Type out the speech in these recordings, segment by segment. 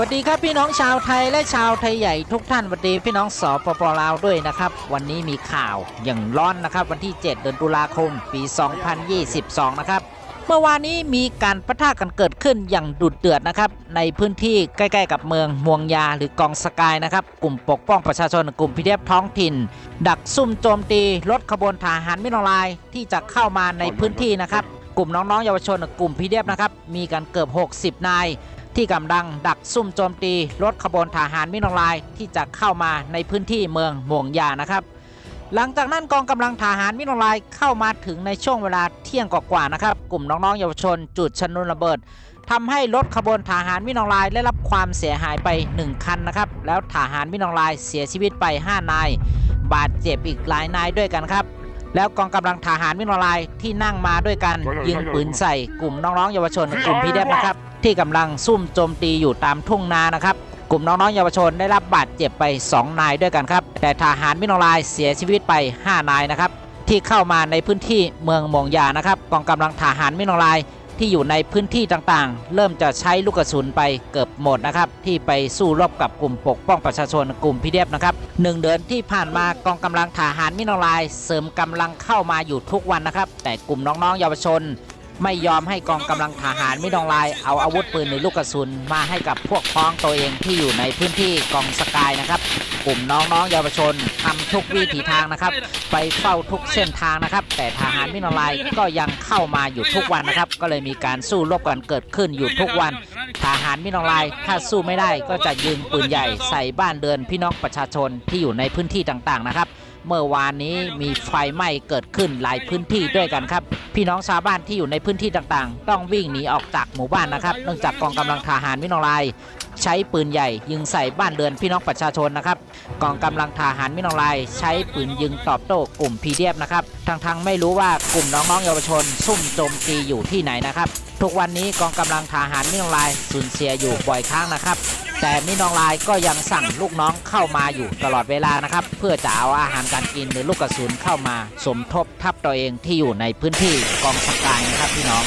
สวัสดีครับพี่น้องชาวไทยและชาวไทยใหญ่ทุกท่านสวัสดีพี่น้องสปปลาวด้วยนะครับ วันนี้มีข่าวอย่างร้อนนะครับ วันที่ 7 เดือนตุลาคม ปี 2022 นะครับ เมื่อวานนี้มีการประทะกันเกิดขึ้นอย่างดุเดือดนะครับ ในพื้นที่ใกล้ๆ กับเมืองมวงยาหรือกองสกายนะครับ กลุ่มปกป้องประชาชนกลุ่มพิเทพท้องถิ่น ดักซุ่มโจมตีรถขบวนทหารมิโนลายที่จะเข้ามาในพื้นที่นะครับ กลุ่มน้องๆเยาวชนกลุ่มพีเดียบนะครับมีกันเกือบ 60 นาย ที่กำลังดักซุ่มโจมตีรถขบวนทหารมิโนลายที่จะเข้ามาในพื้นที่เมืองม่วงยานะครับ หลังจากนั้นกองกำลังทหารมิโนลายเข้ามาถึงในช่วงเวลาเที่ยงกว่าๆนะครับ กลุ่มน้องๆเยาวชน จุดชนวนระเบิดทำให้รถขบวนทหารมิโนลายได้รับความเสียหายไป 1 คันนะครับแล้วทหารมิโนลายเสียชีวิตไป 5 นายบาดเจ็บอีกหลายนายด้วยกันครับ แล้วกองกำลังทหารมิโนลายที่นั่งมาด้วยกันยิงปืนใส่กลุ่มน้องๆเยาวชนกลุ่มพีเดฟนะครับ ที่กำลังซุ่มโจมตีอยู่ตามทุ่งนานะครับ กลุ่มน้องๆเยาวชนได้รับบาดเจ็บไป 2 นายด้วยกันครับ แต่ทหารมิโนลายเสียชีวิตไป 5 นายนะครับ ที่เข้ามาในพื้นที่เมืองมงยานะครับ กองกำลังทหารมิโนลาย ที่อยู่ในพื้นที่ต่างๆ เริ่มจะใช้ลูกกระสุนไปเกือบหมดนะครับ ที่ไปสู้รบกับกลุ่มปกป้องประชาชนกลุ่มพีเดฟนะครับหนึ่งเดือนที่ผ่านมากองกำลังทหารมิโนลายเสริมกำลังเข้ามาอยู่ทุกวันนะครับ แต่กลุ่มน้องๆเยาวชน ไม่ยอมให้กองกำลังทหารมิดองลาย เอาอาวุธปืนหรือลูกกระสุนมาให้กับพวกพ้องตัวเองที่อยู่ในพื้นที่กองสกายนะครับ กลุ่มน้องๆเยาวชนทำทุกวิถีทางนะครับ ไปเฝ้าทุกเส้นทางนะครับ แต่ทหารมิดองลายก็ยังเข้ามาอยู่ทุกวันนะครับ ก็เลยมีการสู้รบกันเกิดขึ้นอยู่ทุกวัน ทหารมิดองลายถ้าสู้ไม่ได้ก็จะยิงปืนใหญ่ใส่บ้านเรือนพี่น้องประชาชนที่อยู่ในพื้นที่ต่างๆนะครับเมื่อวานนี้มีไฟไหม้เกิดขึ้นหลายพื้นที่ด้วยกันครับ พี่น้องชาวบ้านที่อยู่ในพื้นที่ต่างๆ ต้องวิ่งหนีออกจากหมู่บ้านนะครับ เนื่องจากกองกำลังทหารมิโนลาย ใช้ปืนใหญ่ยิงใส่บ้านเรือนพี่น้องประชาชนนะครับกองกำลังทหารมิโนลาย ใช้ปืนยิงตอบโต้กลุ่มพีเดียบนะครับทั้งๆไม่รู้ว่ากลุ่มน้องๆเยาวชน ซุ่มโจมตีอยู่ที่ไหนนะครับทุกวันนี้กองกำลังทหารมิโนลายสูญเสียอยู่บ่อยครั้งนะครับ แต่มินองลายก็ยังสั่งลูกน้องเข้ามาอยู่ตลอดเวลานะครับ เพื่อจะเอาอาหารการกินหรือลูกกระสุนเข้ามา สมทบทับตัวเองที่อยู่ในพื้นที่กองสกายนะครับพี่น้อง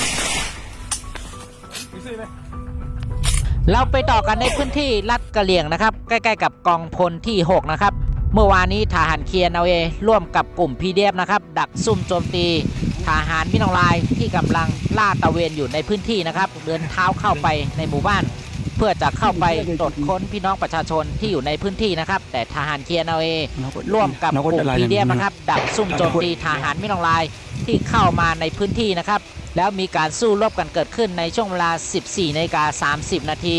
เราไปต่อกันในพื้นที่ลัดกะเหลี่ยงนะครับ ใกล้ๆ กับกองพลที่ 6 นะครับ เมื่อวานนี้ทหารเคียนเอาเอร่วมกับกลุ่มพีเดฟนะครับ ดักซุ่มโจมตีทหารมินองลายที่กำลังล่าตะเวนอยู่ในพื้นที่นะครับ เดินเท้าเข้าไปในหมู่บ้าน เพื่อจะเข้าไปตรวจค้นพี่น้องประชาชนที่อยู่ในพื้นที่นะครับ แต่ทหารเคียนเอาเอร่วมกับกลุ่มพีเดียบนะครับ ดักซุ่มโจมตีทหารมิลองลายที่เข้ามาในพื้นที่นะครับ แล้วมีการสู้รบกันเกิดขึ้นในช่วงเวลา 14นาฬิกา30 นาที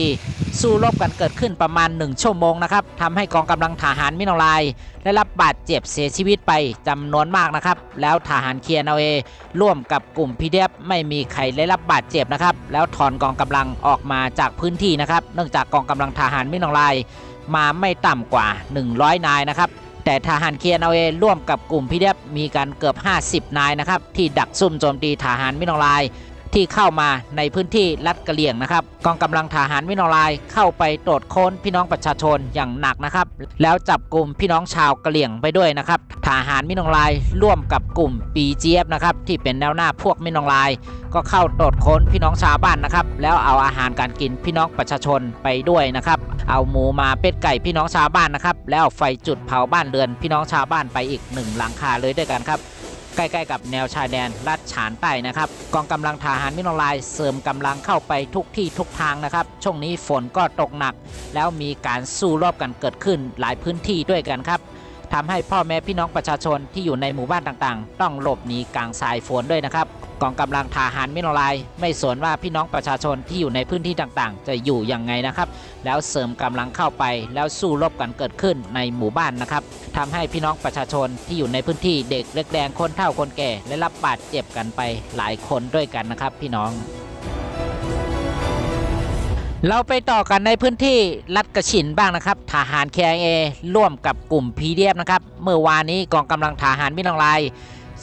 สู้รบกันเกิดขึ้นประมาณ 1 ชั่วโมงนะครับทำให้กองกำลังทหารมิลองลาย ได้รับบาดเจ็บเสียชีวิตไปจำนวนมากนะครับ แล้วทหารเคียนเอาเอร่วมกับกลุ่มพีเดียไม่มีใครได้รับบาดเจ็บนะครับ แล้วถอนกองกำลังออกมาจากพื้นที่นะครับ เนื่องจากกองกำลังทหารมิลองลายมาไม่ต่ำกว่า 100 นายนะครับ แต่ทหารเคียนเอาเอร่วมกับกลุ่มพิเดบมีการเกือบ 50 นายนะครับที่ดักซุ่มโจมตีทหารมินองลาย ที่เข้ามาในพื้นที่ลัดกะเหลี่ยงนะครับกองกำลังทหารมินองลายเข้าไปตรวจค้นพี่น้องประชาชนอย่างหนักนะครับ แล้วจับกลุ่มพี่น้องชาวกะเหลี่ยงไปด้วยนะครับทหารมินองลายร่วมกับกลุ่มปีเจี๊ยบนะครับที่เป็นแนวหน้าพวกมินองลาย ก็เข้าตรวจค้นพี่น้องชาวบ้านนะครับแล้วเอาอาหารการกินพี่น้องประชาชนไปด้วยนะครับเอาหมูมาเป็ดไก่พี่น้องชาวบ้านนะครับแล้วไฟจุดเผาบ้านเรือนพี่น้องชาวบ้านไปอีกหนึ่งหลังคาเลยด้วยกันครับ ใกล้ๆกับแนวชายแดนลัดฉานใต้นะครับ กองกำลังทหารมิโนลายเสริมกำลังเข้าไปทุกที่ทุกทางนะครับ ช่วงนี้ฝนก็ตกหนัก แล้วมีการสู้รบกันเกิดขึ้นหลายพื้นที่ด้วยกันครับทำให้พ่อแม่พี่น้องประชาชนที่อยู่ในหมู่บ้านต่างๆ ต้องหลบหนีกลางสายฝนด้วยนะครับ กองกำลังทหารมิโนลาย ไม่สนว่าพี่น้องประชาชนที่อยู่ในพื้นที่ต่างๆ จะอยู่ยังไงนะครับ แล้วเสริมกำลังเข้าไป แล้วสู้รบกันเกิดขึ้นในหมู่บ้านนะครับทำให้พี่น้องประชาชนที่อยู่ในพื้นที่เด็กเล็กแดงคนเฒ่าคนแก่และรับบาดเจ็บกันไปหลายคนด้วยกันนะครับพี่น้องเราไปต่อกันในพื้นที่ลัดกระฉินบ้างนะครับทหาร KIA ร่วมกับกลุ่ม PDF นะครับ เมื่อวานนี้กองกำลังทหารมิลองลาย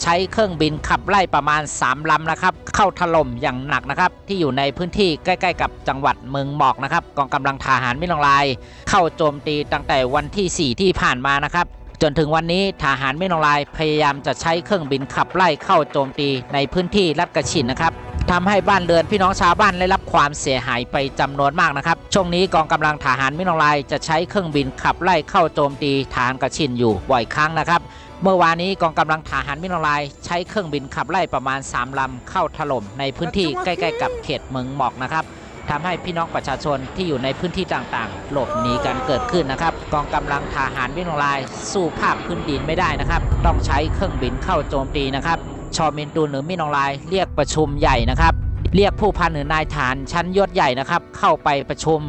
ใช้เครื่องบินขับไล่ประมาณ 3ลำนะครับ เข้าถล่มอย่างหนักนะครับ ที่อยู่ในพื้นที่ใกล้ๆ กับจังหวัดเมืองหมอกนะครับกองกำลังทหารมิลองลาย เข้าโจมตีตั้งแต่วันที่ 4 ที่ผ่านมานะครับจนถึงวันนี้ทหารมิลองลายพยายามจะใช้เครื่องบินขับไล่เข้าโจมตีในพื้นที่ลัดกระฉินนะครับทำให้บ้านเรือนพี่น้องชาวบ้านได้รับความเสียหายไปจำนวนมากนะครับ ช่วงนี้กองกำลังทหารมินองลายจะใช้เครื่องบินขับไล่เข้าโจมตีฐานกระชินอยู่บ่อยครั้งนะครับ เมื่อวานนี้กองกำลังทหารมินองลาย ใช้เครื่องบินขับไล่ประมาณ 3 ลำเข้าถล่มในพื้นที่ใกล้ๆ กับเขตเมืองหมอกนะครับทำให้พี่น้องประชาชนที่อยู่ในพื้นที่ต่างๆ หลบหนีกันเกิดขึ้นนะครับ กองกำลังทหารมินองลาย สู้ภาคพื้นดินไม่ได้นะครับ ต้องใช้เครื่องบินเข้าโจมตีนะครับ ชอมินตูนหรือมินองลายเรียกประชุมใหญ่นะครับ เรียกผู้พันหรือนายฐานชั้นยศใหญ่นะครับ เข้าไปประชุม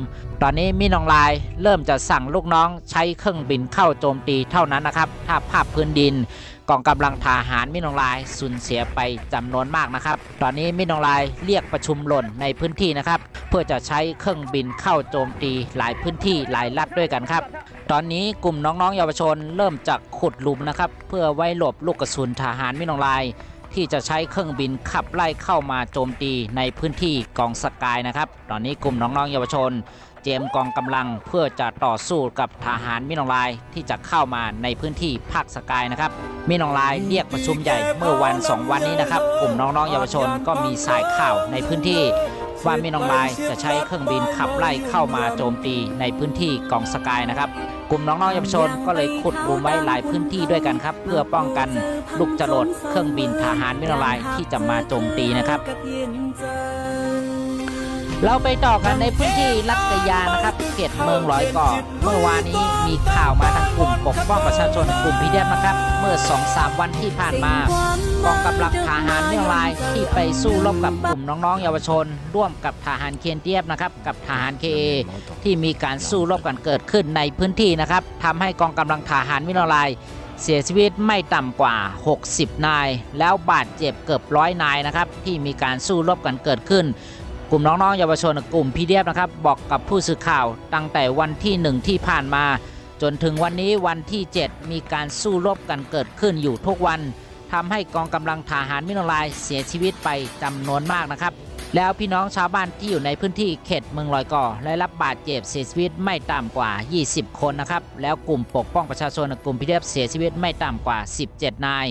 ตอนนี้มินองลายเริ่มจะสั่งลูกน้องใช้เครื่องบินเข้าโจมตีเท่านั้นนะครับ ถ้าภาพพื้นดินกองกำลังทหารมินองลายสูญเสียไปจำนวนมากนะครับ ตอนนี้มินองลายเรียกประชุมหล่นในพื้นที่นะครับ เพื่อจะใช้เครื่องบินเข้าโจมตีหลายพื้นที่หลายรัฐด้วยกันครับ ตอนนี้กลุ่มน้องๆเยาวชนเริ่มจากขุดหลุมนะครับ เพื่อไว้หลบลูกกระสุนทหารมินองลาย ที่จะใช้เครื่องบินขับไล่เข้ามาโจมตีในพื้นที่กองสกายนะครับ ตอนนี้กลุ่มน้องๆเยาวชน เจมกองกำลังเพื่อจะต่อสู้กับทหารมินองลายที่จะเข้ามาในพื้นที่ภาคสกายนะครับมินองลายเรียกประชุมใหญ่เมื่อวัน 2 วันนี้นะครับ กลุ่มน้องๆเยาวชนก็มีสายข่าวในพื้นที่ ว่ามินองลายจะใช้เครื่องบินขับไล่เข้ามาโจมตีในพื้นที่กองสกายนะครับ กลุ่มน้องๆเยาวชนก็เลยขุดหลุมไว้หลายพื้นที่ด้วยกันครับ เพื่อป้องกันลูกจรวดเครื่องบินทหารมินองลายที่จะมาโจมตีนะครับเราไปต่อกันในพื้นที่ลัดกะยานะครับเขตเมืองร้อยก่อเมื่อวานนี้มีข่าวมาทางกลุ่มปกป้องประชาชนกลุ่มพีเดียมนะครับ เมื่อ 2-3 วันที่ผ่านมา กองกำลังทหารเมียงรายที่ไปสู้รบกับกลุ่มน้องๆเยาวชน ร่วมกับทหารเคียนเทียบนะครับกับทหารเคที่มีการสู้รบกันเกิดขึ้นในพื้นที่นะครับทำให้กองกำลังทหารเมิยงรายเสียชีวิตไม่ต่ำกว่า 60 นาย แล้วบาดเจ็บเกือบร้อยนายนะครับที่มีการสู้รบกันเกิดขึ้น กลุ่มน้องๆเยาวชนกลุ่มพีเดียบนะครับบอกกับผู้สื่อข่าวตั้งแต่วันที่หนึ่งที่ผ่านมา จนถึงวันนี้วันที่ 7 มีการสู้รบกันเกิดขึ้นอยู่ทุกวัน ทำให้กองกำลังทหารมิโนลายเสียชีวิตไปจำนวนมากนะครับ แล้วพี่น้องชาวบ้านที่อยู่ในพื้นที่เขตเมืองลอยก่อได้รับบาดเจ็บเสียชีวิตไม่ต่ำกว่า 20 คนนะครับ แล้วกลุ่มปกป้องประชาชนกลุ่มพีเดียบเสียชีวิตไม่ต่ำกว่า 17 นาย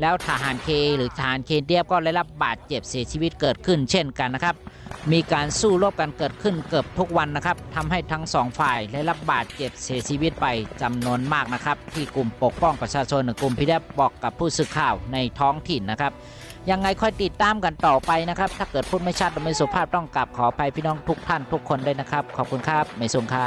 แล้วทหารเคหรือทหารเคเดียบก็ได้รับบาดเจ็บเสียชีวิตเกิดขึ้นเช่นกันนะครับ มีการสู้รบกันเกิดขึ้นเกือบทุกวันนะครับทำให้ทั้งสองฝ่ายได้รับบาดเจ็บเสียชีวิตไปจำนวนมากนะครับ ที่กลุ่มปกป้องประชาชนกลุ่มพิเดบบอกกับผู้สื่อข่าวในท้องถิ่นนะครับ ยังไงค่อยติดตามกันต่อไปนะครับ ถ้าเกิดพูดไม่ชัดหรือไม่สุภาพต้องกลับขออภัยพี่น้องทุกท่านทุกคนด้วยนะครับ ขอบคุณครับ ไม่สงค่า